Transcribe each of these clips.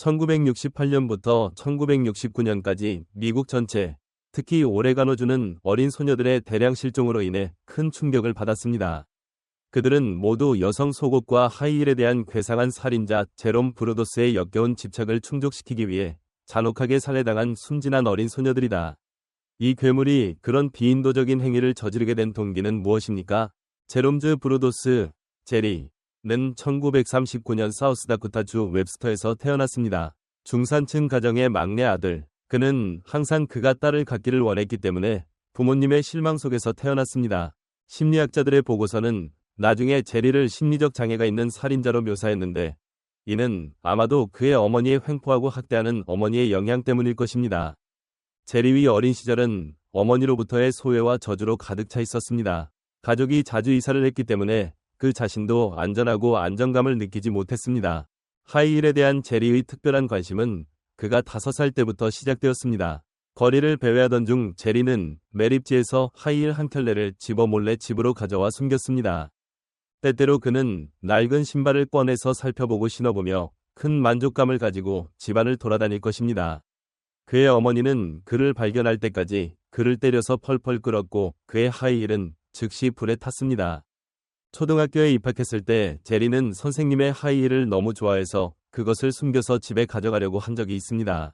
1968년부터 1969년까지 미국 전체, 특히 오레가노주는 어린 소녀들의 대량 실종으로 인해 큰 충격을 받았습니다. 그들은 모두 여성 속옷과 하이힐에 대한 괴상한 살인자 제롬 브로도스의 역겨운 집착을 충족시키기 위해 잔혹하게 살해당한 순진한 어린 소녀들이다. 이 괴물이 그런 비인도적인 행위를 저지르게 된 동기는 무엇입니까? 제롬즈 브로도스, 제리, 는 1939년 사우스다코타주 웹스터에서 태어났습니다. 중산층 가정의 막내 아들. 그는 항상 그가 딸을 갖기를 원했기 때문에 부모님의 실망 속에서 태어났습니다. 심리학자들의 보고서는 나중에 제리를 심리적 장애가 있는 살인자로 묘사했는데 이는 아마도 그의 어머니의 횡포하고 학대하는 어머니의 영향 때문일 것입니다. 제리의 어린 시절은 어머니로부터의 소외와 저주로 가득 차 있었습니다. 가족이 자주 이사를 했기 때문에 그 자신도 안전하고 안정감을 느끼지 못했습니다. 하이힐에 대한 제리의 특별한 관심은 그가 다섯 살 때부터 시작되었습니다. 거리를 배회하던 중 제리는 매립지에서 하이힐 한 켤레를 집어 몰래 집으로 가져와 숨겼습니다. 때때로 그는 낡은 신발을 꺼내서 살펴보고 신어보며 큰 만족감을 가지고 집안을 돌아다닐 것입니다. 그의 어머니는 그를 발견할 때까지 그를 때려서 펄펄 끓었고 그의 하이힐은 즉시 불에 탔습니다. 초등학교에 입학했을 때 제리는 선생님의 하이힐을 너무 좋아해서 그것을 숨겨서 집에 가져가려고 한 적이 있습니다.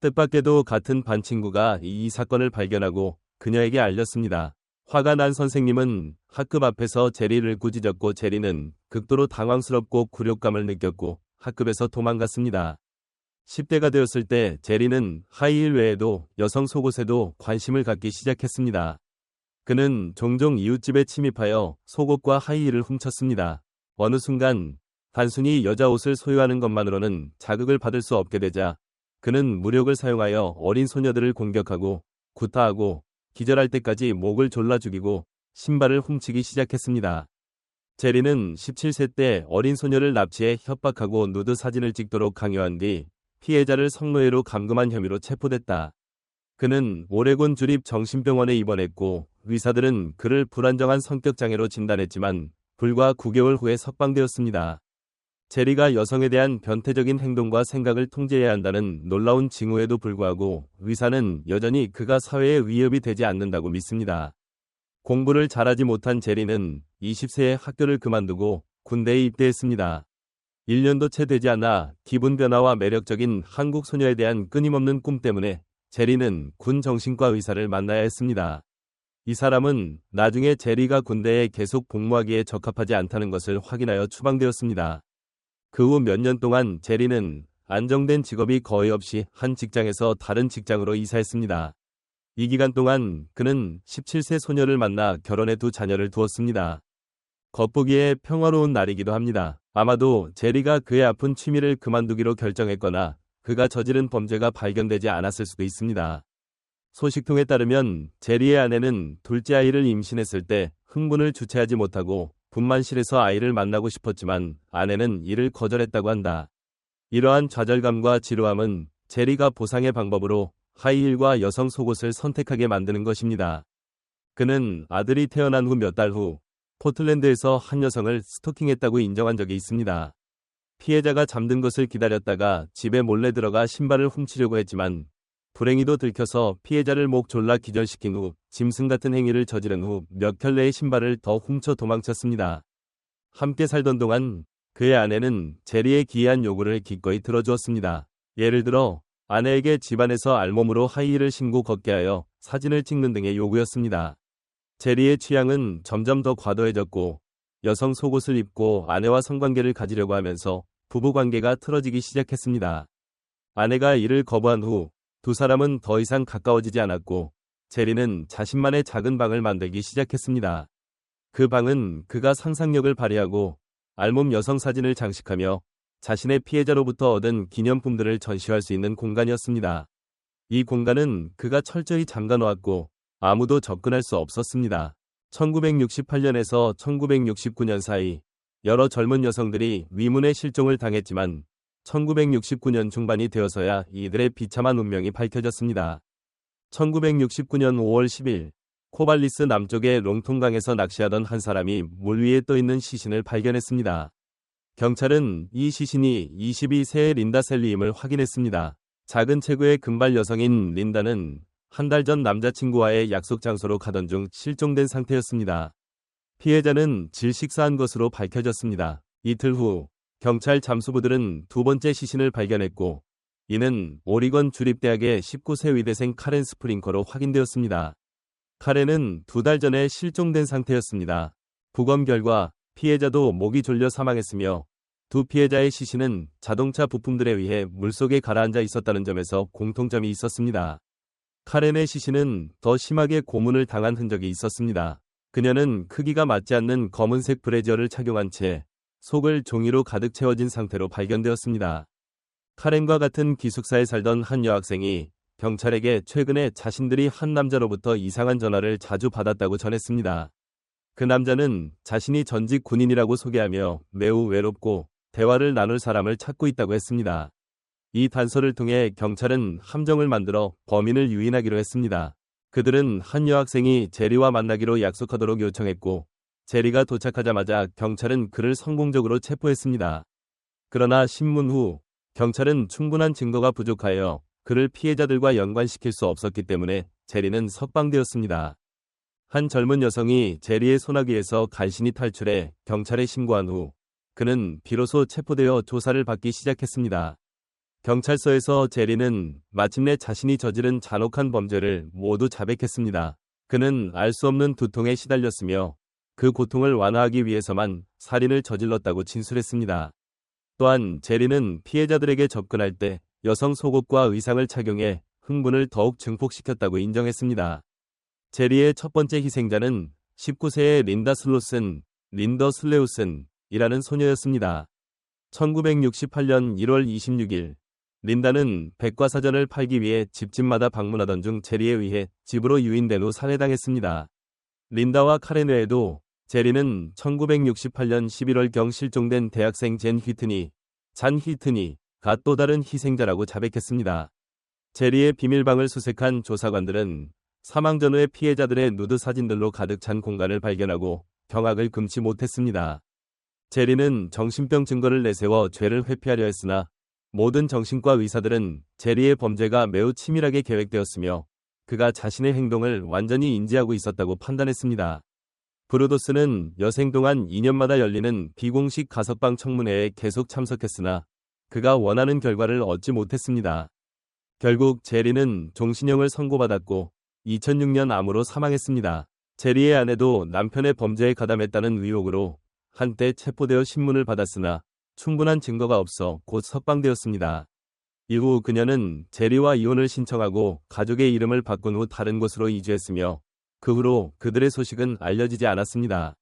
뜻밖에도 같은 반 친구가 이 사건을 발견하고 그녀에게 알렸습니다. 화가 난 선생님은 학급 앞에서 제리를 꾸짖었고 제리는 극도로 당황스럽고 굴욕감을 느꼈고 학급에서 도망갔습니다. 10대가 되었을 때 제리는 하이힐 외에도 여성 속옷에도 관심을 갖기 시작했습니다. 그는 종종 이웃집에 침입하여 속옷과 하이힐을 훔쳤습니다. 어느 순간 단순히 여자 옷을 소유하는 것만으로는 자극을 받을 수 없게 되자 그는 무력을 사용하여 어린 소녀들을 공격하고 구타하고 기절할 때까지 목을 졸라 죽이고 신발을 훔치기 시작했습니다. 제리는 17세 때 어린 소녀를 납치해 협박하고 누드 사진을 찍도록 강요한 뒤 피해자를 성노예로 감금한 혐의로 체포됐다. 그는 오레곤 주립 정신병원에 입원했고 의사들은 그를 불안정한 성격 장애로 진단했지만 불과 9개월 후에 석방되었습니다. 제리가 여성에 대한 변태적인 행동과 생각을 통제해야 한다는 놀라운 징후에도 불구하고 의사는 여전히 그가 사회에 위협이 되지 않는다고 믿습니다. 공부를 잘하지 못한 제리는 20세에 학교를 그만두고 군대에 입대했습니다. 1년도 채 되지 않아 기분 변화와 매력적인 한국 소녀에 대한 끊임없는 꿈 때문에 제리는 군 정신과 의사를 만나야 했습니다. 이 사람은 나중에 제리가 군대에 계속 복무하기에 적합하지 않다는 것을 확인하여 추방되었습니다. 그 후 몇 년 동안 제리는 안정된 직업이 거의 없이 한 직장에서 다른 직장으로 이사했습니다. 이 기간 동안 그는 17세 소녀를 만나 결혼해 두 자녀를 두었습니다. 겉보기에 평화로운 날이기도 합니다. 아마도 제리가 그의 아픈 취미를 그만두기로 결정했거나 그가 저지른 범죄가 발견되지 않았을 수도 있습니다. 소식통에 따르면 제리의 아내는 둘째 아이를 임신했을 때 흥분을 주체하지 못하고 분만실에서 아이를 만나고 싶었지만 아내는 이를 거절했다고 한다. 이러한 좌절감과 지루함은 제리가 보상의 방법으로 하이힐과 여성 속옷을 선택하게 만드는 것입니다. 그는 아들이 태어난 후 몇 달 후 포틀랜드에서 한 여성을 스토킹했다고 인정한 적이 있습니다. 피해자가 잠든 것을 기다렸다가 집에 몰래 들어가 신발을 훔치려고 했지만 불행히도 들켜서 피해자를 목 졸라 기절시킨 후 짐승 같은 행위를 저지른 후 몇 켤레의 신발을 더 훔쳐 도망쳤습니다. 함께 살던 동안 그의 아내는 제리의 기이한 요구를 기꺼이 들어주었습니다. 예를 들어 아내에게 집안에서 알몸으로 하이힐을 신고 걷게 하여 사진을 찍는 등의 요구였습니다. 제리의 취향은 점점 더 과도해졌고 여성 속옷을 입고 아내와 성관계를 가지려고 하면서 부부관계가 틀어지기 시작했습니다. 아내가 이를 거부한 후 두 사람은 더 이상 가까워지지 않았고 제리는 자신만의 작은 방을 만들기 시작했습니다. 그 방은 그가 상상력을 발휘하고 알몸 여성 사진을 장식하며 자신의 피해자로부터 얻은 기념품들을 전시할 수 있는 공간이었습니다. 이 공간은 그가 철저히 잠가 놓았고 아무도 접근할 수 없었습니다. 1968년에서 1969년 사이 여러 젊은 여성들이 위문의 실종을 당했지만 1969년 중반이 되어서야 이들의 비참한 운명이 밝혀졌습니다. 1969년 5월 10일 코발리스 남쪽의 롱통강에서 낚시하던 한 사람이 물 위에 떠 있는 시신을 발견했습니다. 경찰은 이 시신이 22세의 린다 셀리임을 확인했습니다. 작은 체구의 금발 여성인 린다는 한 달 전 남자친구와의 약속 장소로 가던 중 실종된 상태였습니다. 피해자는 질식사한 것으로 밝혀졌습니다. 이틀 후 경찰 잠수부들은 두 번째 시신을 발견했고 이는 오리건 주립대학의 19세 의대생 카렌 스프링커로 확인되었습니다. 카렌은 두 달 전에 실종된 상태였습니다. 부검 결과 피해자도 목이 졸려 사망했으며 두 피해자의 시신은 자동차 부품들에 의해 물속에 가라앉아 있었다는 점에서 공통점이 있었습니다. 카렌의 시신은 더 심하게 고문을 당한 흔적이 있었습니다. 그녀는 크기가 맞지 않는 검은색 브래지어를 착용한 채 속을 종이로 가득 채워진 상태로 발견되었습니다. 카렌과 같은 기숙사에 살던 한 여학생이 경찰에게 최근에 자신들이 한 남자로부터 이상한 전화를 자주 받았다고 전했습니다. 그 남자는 자신이 전직 군인이라고 소개하며 매우 외롭고 대화를 나눌 사람을 찾고 있다고 했습니다. 이 단서를 통해 경찰은 함정을 만들어 범인을 유인하기로 했습니다. 그들은 한 여학생이 제리와 만나기로 약속하도록 요청했고 제리가 도착하자마자 경찰은 그를 성공적으로 체포했습니다. 그러나 신문 후 경찰은 충분한 증거가 부족하여 그를 피해자들과 연관시킬 수 없었기 때문에 제리는 석방되었습니다. 한 젊은 여성이 제리의 소나기에서 간신히 탈출해 경찰에 신고한 후 그는 비로소 체포되어 조사를 받기 시작했습니다. 경찰서에서 제리는 마침내 자신이 저지른 잔혹한 범죄를 모두 자백했습니다. 그는 알 수 없는 두통에 시달렸으며 그 고통을 완화하기 위해서만 살인을 저질렀다고 진술했습니다. 또한 제리는 피해자들에게 접근할 때 여성 속옷과 의상을 착용해 흥분을 더욱 증폭시켰다고 인정했습니다. 제리의 첫 번째 희생자는 19세의 린다 슬로슨, 린더 슬레우슨이라는 소녀였습니다. 1968년 1월 26일 린다는 백과사전을 팔기 위해 집집마다 방문하던 중 제리에 의해 집으로 유인된 후 살해당했습니다. 린다와 카렌 외에도 제리는 1968년 11월경 실종된 대학생 젠 휘트니, 잔 휘트니가 또 다른 희생자라고 자백했습니다. 제리의 비밀방을 수색한 조사관들은 사망 전후의 피해자들의 누드 사진들로 가득 찬 공간을 발견하고 경악을 금치 못했습니다. 제리는 정신병 증거를 내세워 죄를 회피하려 했으나 모든 정신과 의사들은 제리의 범죄가 매우 치밀하게 계획되었으며 그가 자신의 행동을 완전히 인지하고 있었다고 판단했습니다. 브루도스는 여생 동안 2년마다 열리는 비공식 가석방 청문회에 계속 참석했으나 그가 원하는 결과를 얻지 못했습니다. 결국 제리는 종신형을 선고받았고 2006년 암으로 사망했습니다. 제리의 아내도 남편의 범죄에 가담했다는 의혹으로 한때 체포되어 신문을 받았으나 충분한 증거가 없어 곧 석방되었습니다. 이후 그녀는 제리와 이혼을 신청하고 가족의 이름을 바꾼 후 다른 곳으로 이주했으며 그 후로 그들의 소식은 알려지지 않았습니다.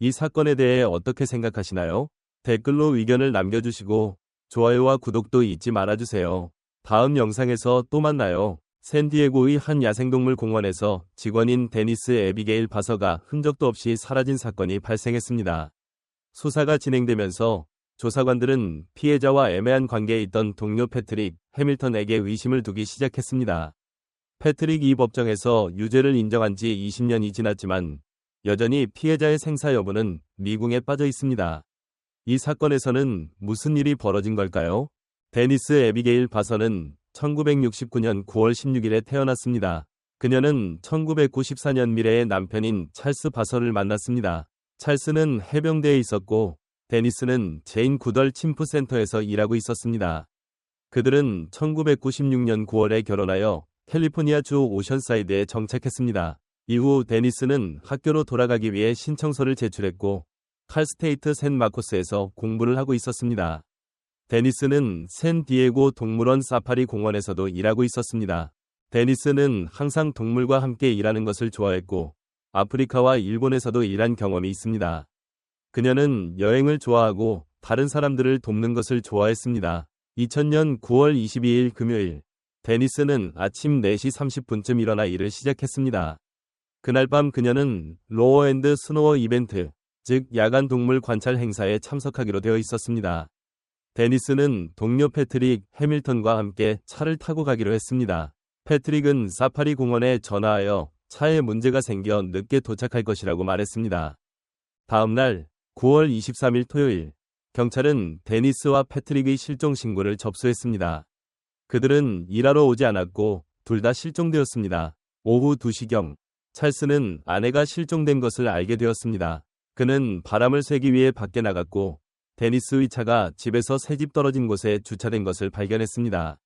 이 사건에 대해 어떻게 생각하시나요? 댓글로 의견을 남겨주시고 좋아요와 구독도 잊지 말아주세요. 다음 영상에서 또 만나요. 샌디에고의 한 야생동물 공원에서 직원인 데니스 에비게일 바서가 흔적도 없이 사라진 사건이 발생했습니다. 수사가 진행되면서 조사관들은 피해자와 애매한 관계에 있던 동료 패트릭 해밀턴에게 의심을 두기 시작했습니다. 패트릭 이 법정에서 유죄를 인정한 지 20년이 지났지만 여전히 피해자의 생사 여부는 미궁에 빠져 있습니다. 이 사건에서는 무슨 일이 벌어진 걸까요? 데니스 에비게일 바서는 1969년 9월 16일에 태어났습니다. 그녀는 1994년 미래의 남편인 찰스 바서를 만났습니다. 찰스는 해병대에 있었고 데니스는 제인 구덜 침프센터에서 일하고 있었습니다. 그들은 1996년 9월에 결혼하여 캘리포니아주 오션사이드에 정착했습니다. 이후 데니스는 학교로 돌아가기 위해 신청서를 제출했고 칼스테이트 샌 마코스에서 공부를 하고 있었습니다. 데니스는 샌 디에고 동물원 사파리 공원에서도 일하고 있었습니다. 데니스는 항상 동물과 함께 일하는 것을 좋아했고 아프리카와 일본에서도 일한 경험이 있습니다. 그녀는 여행을 좋아하고 다른 사람들을 돕는 것을 좋아했습니다. 2000년 9월 22일 금요일, 데니스는 아침 4시 30분쯤 일어나 일을 시작했습니다. 그날 밤 그녀는 로어앤드 스노어 이벤트, 즉 야간 동물 관찰 행사에 참석하기로 되어 있었습니다. 데니스는 동료 패트릭 해밀턴과 함께 차를 타고 가기로 했습니다. 패트릭은 사파리 공원에 전화하여 차에 문제가 생겨 늦게 도착할 것이라고 말했습니다. 다음 날 9월 23일 토요일 경찰은 데니스와 패트릭의 실종 신고를 접수했습니다. 그들은 일하러 오지 않았고 둘 다 실종되었습니다. 오후 2시경 찰스는 아내가 실종된 것을 알게 되었습니다. 그는 바람을 쐬기 위해 밖에 나갔고 데니스의 차가 집에서 새집 떨어진 곳에 주차된 것을 발견했습니다.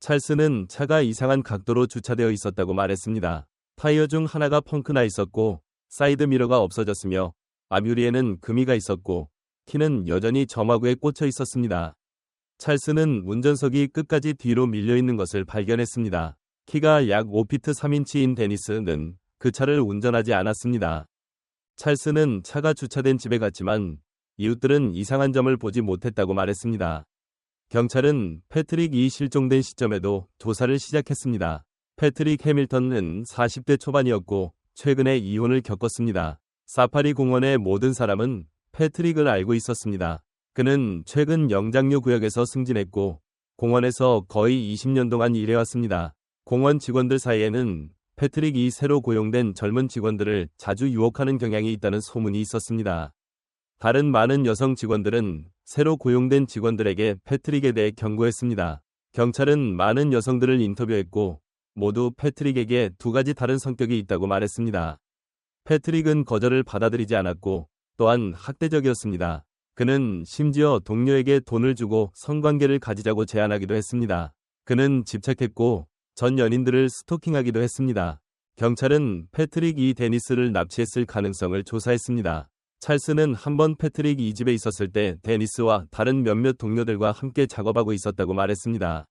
찰스는 차가 이상한 각도로 주차되어 있었다고 말했습니다. 타이어 중 하나가 펑크나 있었고 사이드 미러가 없어졌으며 앞유리에는 금이가 있었고 키는 여전히 점화구에 꽂혀 있었습니다. 찰스는 운전석이 끝까지 뒤로 밀려 있는 것을 발견했습니다. 키가 약 5피트 3인치인 데니스는 그 차를 운전하지 않았습니다. 찰스는 차가 주차된 집에 갔지만 이웃들은 이상한 점을 보지 못했다고 말했습니다. 경찰은 패트릭이 실종된 시점에도 조사를 시작했습니다. 패트릭 해밀턴은 40대 초반이었고 최근에 이혼을 겪었습니다. 사파리 공원의 모든 사람은 패트릭을 알고 있었습니다. 그는 최근 영장류 구역에서 승진했고 공원에서 거의 20년 동안 일해왔습니다. 공원 직원들 사이에는 패트릭이 새로 고용된 젊은 직원들을 자주 유혹하는 경향이 있다는 소문이 있었습니다. 다른 많은 여성 직원들은 새로 고용된 직원들에게 패트릭에 대해 경고했습니다. 경찰은 많은 여성들을 인터뷰했고 모두 패트릭에게 두 가지 다른 성격이 있다고 말했습니다. 패트릭은 거절을 받아들이지 않았고 또한 학대적이었습니다. 그는 심지어 동료에게 돈을 주고 성관계를 가지자고 제안하기도 했습니다. 그는 집착했고 전 연인들을 스토킹하기도 했습니다. 경찰은 패트릭 이 데니스를 납치했을 가능성을 조사했습니다. 찰스는 한 번 패트릭 이 집에 있었을 때 데니스와 다른 몇몇 동료들과 함께 작업하고 있었다고 말했습니다.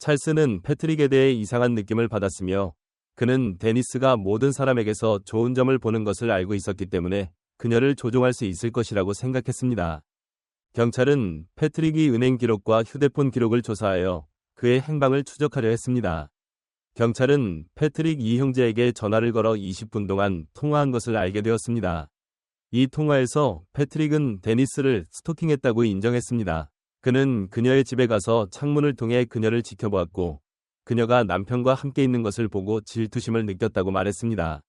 찰스는 패트릭에 대해 이상한 느낌을 받았으며 그는 데니스가 모든 사람에게서 좋은 점을 보는 것을 알고 있었기 때문에 그녀를 조종할 수 있을 것이라고 생각했습니다. 경찰은 패트릭이 은행 기록과 휴대폰 기록을 조사하여 그의 행방을 추적하려 했습니다. 경찰은 패트릭 이 형제에게 전화를 걸어 20분 동안 통화한 것을 알게 되었습니다. 이 통화에서 패트릭은 데니스를 스토킹했다고 인정했습니다. 그는 그녀의 집에 가서 창문을 통해 그녀를 지켜보았고 그녀가 남편과 함께 있는 것을 보고 질투심을 느꼈다고 말했습니다.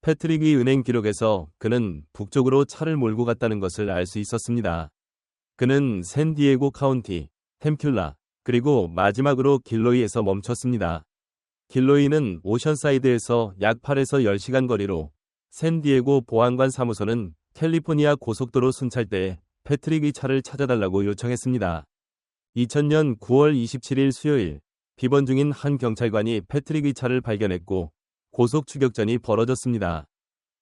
패트릭이 은행 기록에서 그는 북쪽으로 차를 몰고 갔다는 것을 알 수 있었습니다. 그는 샌디에고 카운티, 템큘라, 그리고 마지막으로 길로이에서 멈췄습니다. 길로이는 오션사이드에서 약 8에서 10시간 거리로 샌디에고 보안관 사무소는 캘리포니아 고속도로 순찰대에 패트릭의 차를 찾아달라고 요청했습니다. 2000년 9월 27일 수요일 비번 중인 한 경찰관이 패트릭의 차를 발견했고 고속 추격전이 벌어졌습니다.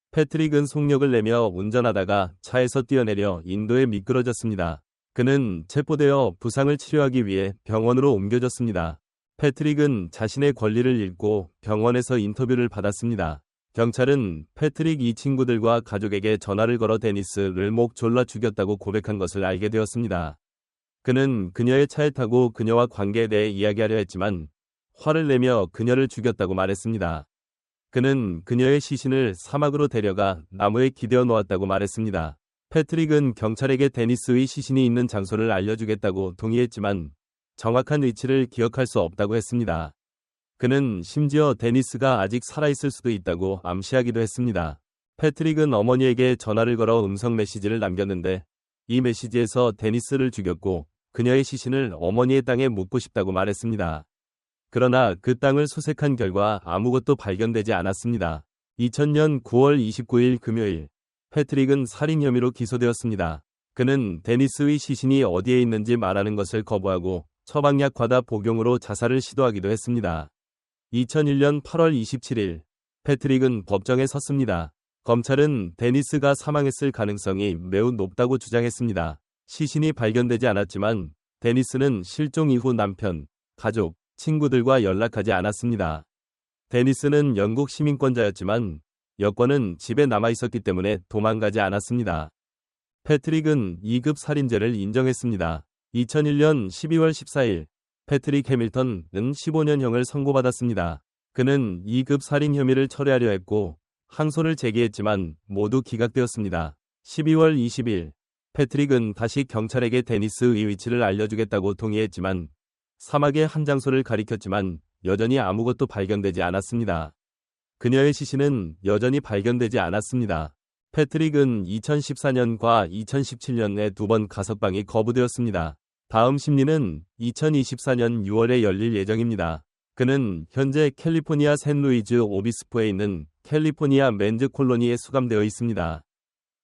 패트릭은 속력을 내며 운전하다가 차에서 뛰어내려 인도에 미끄러졌습니다. 그는 체포되어 부상을 치료하기 위해 병원으로 옮겨졌습니다. 패트릭은 자신의 권리를 잃고 병원에서 인터뷰를 받았습니다. 경찰은 패트릭 이 친구들과 가족에게 전화를 걸어 데니스를 목 졸라 죽였다고 고백한 것을 알게 되었습니다. 그는 그녀의 차에 타고 그녀와 관계에 대해 이야기하려 했지만 화를 내며 그녀를 죽였다고 말했습니다. 그는 그녀의 시신을 사막으로 데려가 나무에 기대어 놓았다고 말했습니다. 패트릭은 경찰에게 데니스의 시신이 있는 장소를 알려주겠다고 동의했지만 정확한 위치를 기억할 수 없다고 했습니다. 그는 심지어 데니스가 아직 살아있을 수도 있다고 암시하기도 했습니다. 패트릭은 어머니에게 전화를 걸어 음성 메시지를 남겼는데 이 메시지에서 데니스를 죽였고 그녀의 시신을 어머니의 땅에 묻고 싶다고 말했습니다. 그러나 그 땅을 수색한 결과 아무것도 발견되지 않았습니다. 2000년 9월 29일 금요일 패트릭은 살인 혐의로 기소되었습니다. 그는 데니스의 시신이 어디에 있는지 말하는 것을 거부하고 처방약 과다 복용으로 자살을 시도하기도 했습니다. 2001년 8월 27일 패트릭은 법정에 섰습니다. 검찰은 데니스가 사망했을 가능성이 매우 높다고 주장했습니다. 시신이 발견되지 않았지만 데니스는 실종 이후 남편, 가족, 친구들과 연락하지 않았습니다. 데니스는 영국 시민권자였지만 여권은 집에 남아 있었기 때문에 도망가지 않았습니다. 패트릭은 2급 살인죄를 인정했습니다. 2001년 12월 14일 패트릭 해밀턴은 15년형을 선고받았습니다. 그는 2급 살인 혐의를 철회하려 했고 항소를 제기했지만 모두 기각되었습니다. 12월 20일 패트릭은 다시 경찰에게 데니스의 위치를 알려주겠다고 동의했지만 사막의 한 장소를 가리켰지만 여전히 아무것도 발견되지 않았습니다. 그녀의 시신은 여전히 발견되지 않았습니다. 패트릭은 2014년과 2017년에 두 번 가석방이 거부되었습니다. 다음 심리는 2024년 6월에 열릴 예정입니다. 그는 현재 캘리포니아 샌루이즈 오비스포에 있는 캘리포니아 맨즈 콜로니에 수감되어 있습니다.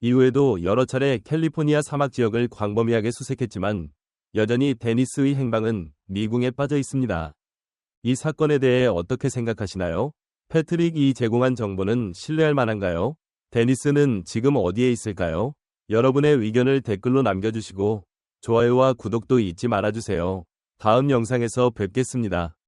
이후에도 여러 차례 캘리포니아 사막 지역을 광범위하게 수색했지만 여전히 데니스의 행방은 미궁에 빠져 있습니다. 이 사건에 대해 어떻게 생각하시나요? 패트릭이 제공한 정보는 신뢰할 만한가요? 데니스는 지금 어디에 있을까요? 여러분의 의견을 댓글로 남겨주시고 좋아요와 구독도 잊지 말아주세요. 다음 영상에서 뵙겠습니다.